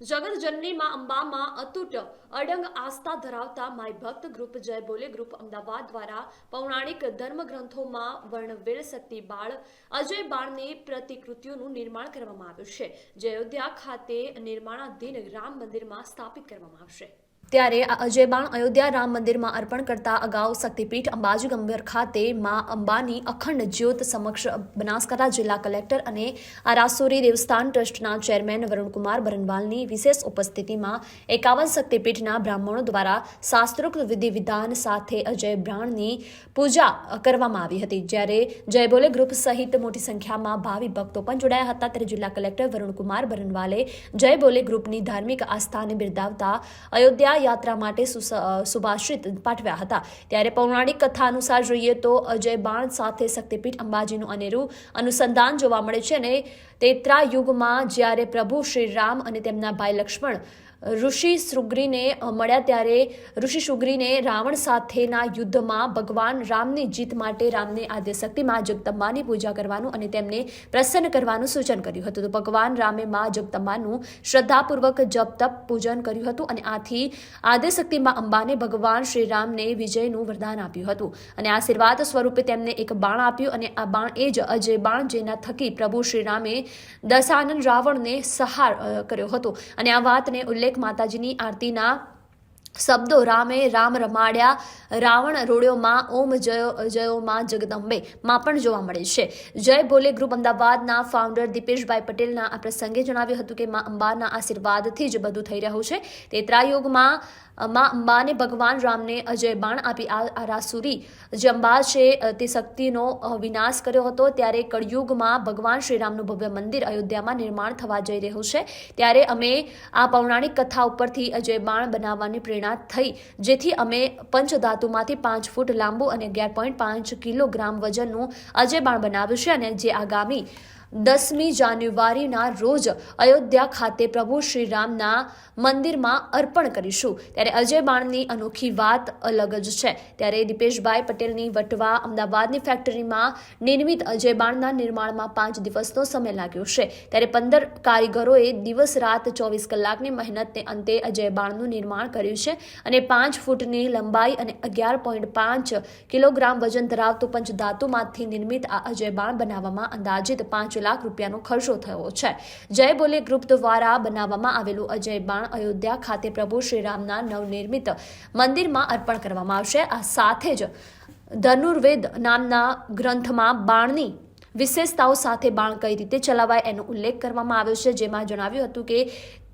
જગતજનનીમાં અંબામાં અતૂટ અડંગ આસ્થા ધરાવતા માય ભક્ત ગ્રુપ જય બોલે ગ્રુપ અમદાવાદ દ્વારા પૌરાણિક ધર્મગ્રંથોમાં વર્ણવેલ શક્તિ બાળ અજય બાળની પ્રતિકૃતિઓનું નિર્માણ કરવામાં આવ્યું છે. જે અયોધ્યા ખાતે નિર્માણાધીન રામ મંદિરમાં સ્થાપિત કરવામાં આવશે. ત્યારે આ અજયબાણ અયોધ્યા રામ મંદિરમાં અર્પણ કરતા અગાઉ શક્તિપીઠ અંબાજી ગંભીર ખાતે માં અંબાની અખંડ જ્યોત સમક્ષ બનાસકાંઠા જિલ્લા કલેક્ટર અને આરાસુરી દેવસ્થાન ટ્રસ્ટના ચેરમેન વરુણકુમાર બરનવાલની વિશેષ ઉપસ્થિતિમાં એકાવન શક્તિપીઠના બ્રાહ્મણો દ્વારા શાસ્ત્રોક્ત વિધિ વિધાન સાથે અજય બ્રાણની પૂજા કરવામાં આવી હતી. જ્યારે જય બોલે ગ્રુપ સહિત મોટી સંખ્યામાં ભાવિ ભક્તો પણ જોડાયા હતા. ત્યારે જિલ્લા કલેક્ટર વરુણકુમાર બરનવાલે જય બોલે ગ્રુપની ધાર્મિક આસ્થાને બિરદાવતા અયોધ્યા યાત્રા માટે સુભાષિત પાઠવ્યા હતા. ત્યારે પૌરાણિક કથા અનુસાર જોઈએ તો અજય બાણ સાથે શક્તિપીઠ અંબાજીનું અનેરું અનુસંધાન જોવા મળે છે અને તેત્રા યુગમાં જ્યારે પ્રભુ શ્રી રામ અને તેમના ભાઈ લક્ષ્મણ ઋષિ સુગ્રીને મળ્યા ત્યારે ઋષિ સુગ્રીને રાવણ સાથેના યુદ્ધમાં ભગવાન રામની જીત માટે રામને આદ્યશક્તિમાં જગદંબાની પૂજા કરવાનું અને તેમને પ્રસન્ન કરવાનું સૂચન કર્યું હતું. તો ભગવાન રામે મા જગદંબાનું શ્રદ્ધાપૂર્વક જપ, તપ, પૂજન કર્યું હતું અને આથી આદ્યશક્તિમાં અંબાને ભગવાન શ્રી રામને વિજયનું વરદાન આપ્યું હતું. અને આશીર્વાદ સ્વરૂપે તેમને એક બાણ આપ્યું અને આ બાણ એ જ અજય બાણ જેના થકી પ્રભુ શ્રી રામે દશાનન રાવણને સહાર કર્યો હતો. અને આ વાતને ઉલ્લેખ માતાજીની આરતીના શબ્દો રામે રામ રમાડ્યા, રાવણ રોડ્યોમાં ઓમ જયો જયોમાં જગદંબે માં પણ જોવા મળે છે. જય ભોલે ગ્રુપ અમદાવાદના ફાઉન્ડર દીપેશભાઈ પટેલના આ પ્રસંગે જણાવ્યું હતું કે મા અંબાના આશીર્વાદથી જ બધું થઈ રહ્યું છે. તે ત્રાયુગમાં માં અંબાને ભગવાન રામને અજય બાણ આપી આ રાસુરી જે અંબા છે તે શક્તિનો વિનાશ કર્યો હતો. ત્યારે કળયુગમાં ભગવાન શ્રીરામનું ભવ્ય મંદિર અયોધ્યામાં નિર્માણ થવા જઈ રહ્યું છે. ત્યારે અમે આ પૌરાણિક કથા ઉપરથી અજય બાણ બનાવવાની પ્રેરણા થઈ, જેથી અમે પંચધાતુમાંથી પાંચ ફૂટ લાંબુ અને અગિયાર પોઈન્ટ પાંચ કિલોગ્રામ વજનનું અજય બાણ બનાવ્યું છે અને જે આગામી દસમી જાન્યુઆરીના રોજ અયોધ્યા ખાતે પ્રભુ શ્રીરામના મંદિરમાં અર્પણ કરીશું. ત્યારે અજય બાણની અનોખી વાત અલગ જ છે. ત્યારે દીપેશભાઈ પટેલની વટવા અમદાવાદની ફેક્ટરીમાં નિર્મિત અજય બાણના નિર્માણમાં પાંચ દિવસનો સમય લાગ્યો છે. ત્યારે પંદર કારીગરોએ દિવસ રાત ચોવીસ કલાકની મહેનતને અંતે અજય બાણનું નિર્માણ કર્યું છે અને પાંચ ફૂટની લંબાઈ અને અગિયાર પોઈન્ટ પાંચ કિલોગ્રામ વજન ધરાવતું પંચધાતુમાંથી નિર્મિત આ અજય બાણ બનાવવામાં અંદાજિત પાંચ લાખ રૂપિયાનો ખર્ચો થયો છે. જય બોલે ગ્રુપ દ્વારા બનાવવામાં આવેલું અજય બાણ અયોધ્યા ખાતે પ્રભુ શ્રીરામના નવનિર્મિત મંદિરમાં અર્પણ કરવામાં આવશે. આ સાથે જ ધનુર્વેદ નામના ગ્રંથમાં બાણની વિશેષતાઓ સાથે બાણ કઈ રીતે ચલાવાય એનો ઉલ્લેખ કરવામાં આવ્યો છે, જેમાં જણાવ્યું હતું કે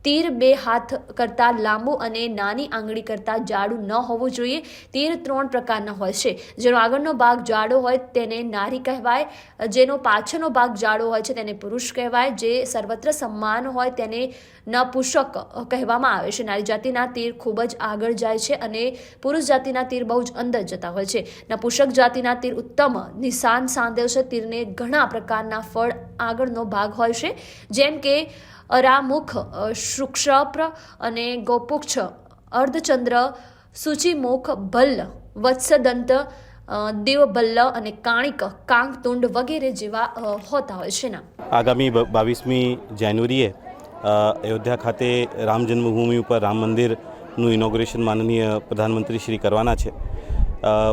તીર બે હાથ કરતાં લાંબુ અને નાની આંગળી કરતાં જાડું ન હોવું જોઈએ. તીર ત્રણ પ્રકારના હોય છે. જેનો આગળનો ભાગ જાડો હોય તેને નારી કહેવાય. જેનો પાછળનો ભાગ જાડો હોય છે તેને પુરુષ કહેવાય. જે સર્વત્ર સમાન હોય તેને નપુષક કહેવામાં આવે છે. નારી જાતિના તીર ખૂબ જ આગળ જાય છે અને પુરુષ જાતિના તીર બહુ જ અંદર જતા હોય છે. નપુષક જાતિના તીર ઉત્તમ નિશાન સાંધે છે. તીરને ઘણા પ્રકારના ફળ આગળનો ભાગ હોય છે. જેમ કે અરામુખ શુક્ષપ્ર અને ગોપુક્ષ, અર્ધચંદ્ર, સૂચિમુખ, ભલ્લ, વત્સદંત દેવભલ્લ અને કાણિક, કાંકતુંડ વગેરે જેવા હોતા હોય છે આગામી બાવીસમી જાન્યુઆરીએ અયોધ્યા ખાતે રામ જન્મભૂમિ ઉપર રામ મંદિરનું ઇનોગ્રેશન માનનીય પ્રધાનમંત્રી શ્રી કરવાના છે.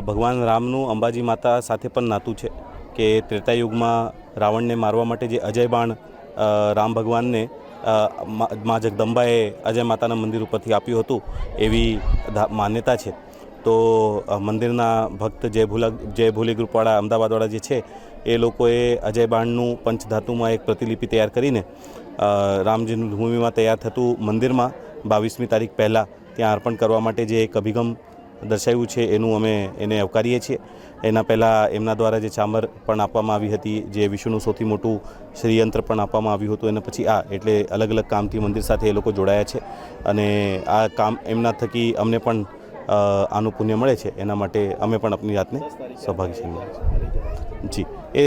ભગવાન રામનું અંબાજી માતા સાથે પણ નાતું છે કે ત્રેતાયુગમાં રાવણને મારવા માટે જે અજય બાણ રામ ભગવાનને મા જગદંબાએ અજય માતાના મંદિર ઉપરથી આપ્યું હતું એવી માન્યતા છે. તો મંદિરના ભક્ત જય ભૂલા જય ભૂલી ગ્રુપવાળા અમદાવાદવાળા જે છે એ લોકોએ અજય બાણનું પંચધાતુમાં એક પ્રતિલિપિ તૈયાર કરીને અ, રામ જન્મભૂમિમાં તૈયાર થતું મંદિરમાં બાવીસમી તારીખ પહેલાં ત્યાં અર્પણ કરવા માટે જે એક અભિગમ દર્શાવ્યું છે, એનું અમે એને આવકારીએ છીએ. એના પહેલાં એમના દ્વારા જે ચામર પણ આપવામાં આવી હતી, જે વિશ્વનું સૌથી મોટું શ્રીયંત્ર પણ આપવામાં આવ્યું હતું અને પછી આ એટલે અલગ અલગ કામથી મંદિર સાથે એ લોકો જોડાયા છે. અને આ કામ એમના થકી અમને પણ આનું પુણ્ય મળે છે. એના માટે અમે પણ આપણી જાતને સૌભાગ્યશાળી. જી. એ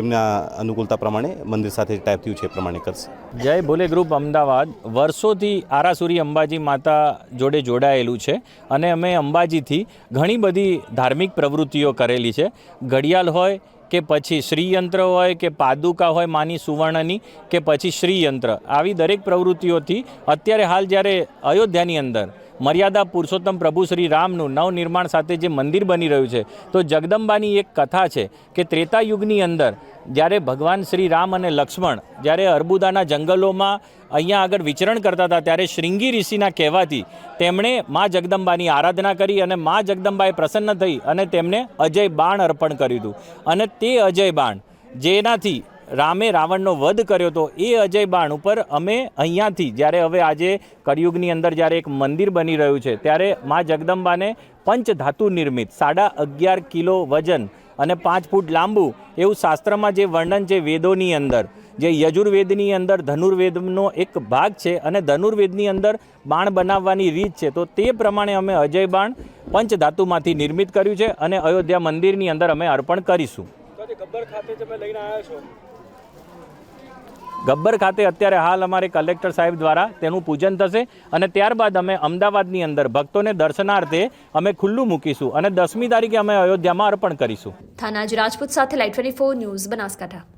એમના અનુકૂળતા પ્રમાણે મંદિર સાથે ટાઈપ થયું છે એ પ્રમાણે કરશે. જય ભોલે ગ્રુપ અમદાવાદ. વર્ષોથી આરાસુરી અંબાજી માતા જોડે જોડાયેલું છે અને અમે અંબાજીથી ઘણી બધી ધાર્મિક પ્રવૃત્તિઓ કરેલી છે. ઘડિયાળ હોય કે પછી શ્રીયંત્ર હોય કે પાદુકા હોય માની સુવર્ણની કે પછી શ્રીયંત્ર. આવી દરેક પ્રવૃત્તિઓથી અત્યારે હાલ જ્યારે અયોધ્યાની અંદર મર્યાદા પુરુષોત્તમ પ્રભુ શ્રી રામનું નવનિર્માણ સાથે જે મંદિર બની રહ્યું છે, તો જગદંબાની એક કથા છે કે ત્રેતા યુગની અંદર જ્યારે ભગવાન શ્રી રામ અને લક્ષ્મણ જ્યારે અર્બુદાના જંગલોમાં અહીંયા આગળ વિચરણ કરતા હતા, ત્યારે શ્રીંગી ઋષિના કહેવાથી તેમણે મા જગદંબાની આરાધના કરી અને મા જગદંબાએ પ્રસન્ન થઈ અને તેમને અજય બાણ અર્પણ કર્યું હતું. અને તે અજય બાણ જેનાથી રામે રાવણનો વધ કર્યો હતો એ અજય બાણ ઉપર અમે અહીંયાથી, જ્યારે હવે આજે કળિયુગની અંદર જ્યારે એક મંદિર બની રહ્યું છે, ત્યારે મા જગદંબાને પંચધાતુ નિર્મિત, સાડા અગિયાર કિલો વજન અને પાંચ ફૂટ લાંબુ, એવું શાસ્ત્રમાં જે વર્ણન છે વેદોની અંદર, જે યજુર્વેદની અંદર ધનુર્વેદનો એક ભાગ છે અને ધનુર્વેદની અંદર બાણ બનાવવાની રીત છે, તો તે પ્રમાણે અમે અજય બાણ પંચધાતુમાંથી નિર્મિત કર્યું છે અને અયોધ્યા મંદિરની અંદર અમે અર્પણ કરીશું. ગબ્બર ખાતે અત્યારે હાલ અમારે કલેક્ટર સાહેબ દ્વારા તેનું પૂજન થશે અને ત્યારબાદ અમે અમદાવાદની અંદર ભક્તોને દર્શનાર્થે અમે ખુલ્લું મૂકીશું અને દસમી તારીખે અમે અયોધ્યામાં અર્પણ કરીશું. થાનાજી રાજપૂત સાથે લાઈટ ટ્વેન્ટી ન્યૂઝ બનાસકાંઠા.